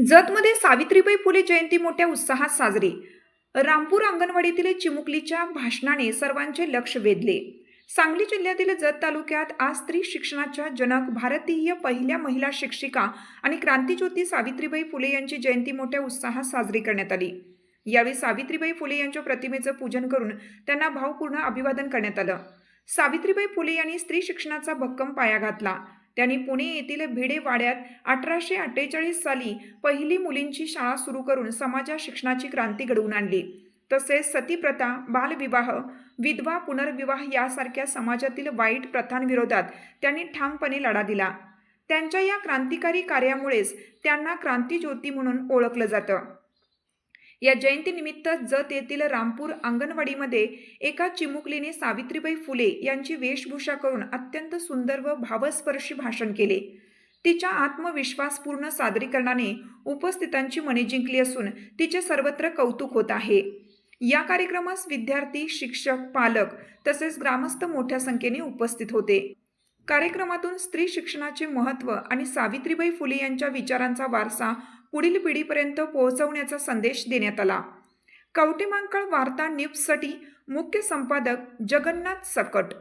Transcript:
जतमध्ये सावित्रीबाई फुले जयंती मोठ्या उत्साहात साजरी. रामपूर अंगणवाडीतील चिमुकलीच्या भाषणाने सर्वांचे लक्ष वेधले. सांगली जिल्ह्यातील जत तालुक्यात आज स्त्री शिक्षणाच्या जनक भारतीय पहिल्या महिला शिक्षिका आणि क्रांतीज्योती सावित्रीबाई फुले यांची जयंती मोठ्या उत्साहात साजरी करण्यात आली. यावेळी सावित्रीबाई फुले यांच्या प्रतिमेचं पूजन करून त्यांना भावपूर्ण अभिवादन करण्यात आलं. सावित्रीबाई फुले यांनी स्त्री शिक्षणाचा भक्कम पाया घातला. त्यांनी पुणे येथील भिडे वाड्यात अठराशे अठ्ठेचाळीस साली पहिली मुलींची शाळा सुरू करून समाजात शिक्षणाची क्रांती घडवून आणली. तसेच सतीप्रथा बालविवाह विधवा पुनर्विवाह यासारख्या समाजातील वाईट प्रथांविरोधात त्यांनी ठामपणे लढा दिला. त्यांच्या या क्रांतिकारी कार्यामुळेच त्यांना क्रांतीज्योती म्हणून ओळखलं जातं. या जयंतीनिमित्त जत येथील रामपूर अंगणवाडीमध्ये एका चिमुकलीने सावित्रीबाई फुले यांची वेशभूषा करून अत्यंत सुंदर व भावस्पर्शी भाषण केले. तिच्या आत्मविश्वासपूर्ण सादरीकरणाने उपस्थितांची मने जिंकली असून तिचे सर्वत्र कौतुक होत आहे. या कार्यक्रमास विद्यार्थी शिक्षक पालक तसेच ग्रामस्थ मोठ्या संख्येने उपस्थित होते. कार्यक्रमातून स्त्री शिक्षणाचे महत्त्व आणि सावित्रीबाई फुले यांच्या विचारांचा वारसा पुढील पिढीपर्यंत पोहोचवण्याचा संदेश देण्यात आला. कवटेमांकळ वार्ता न्यूजसाठी मुख्य संपादक जगन्नाथ सकट.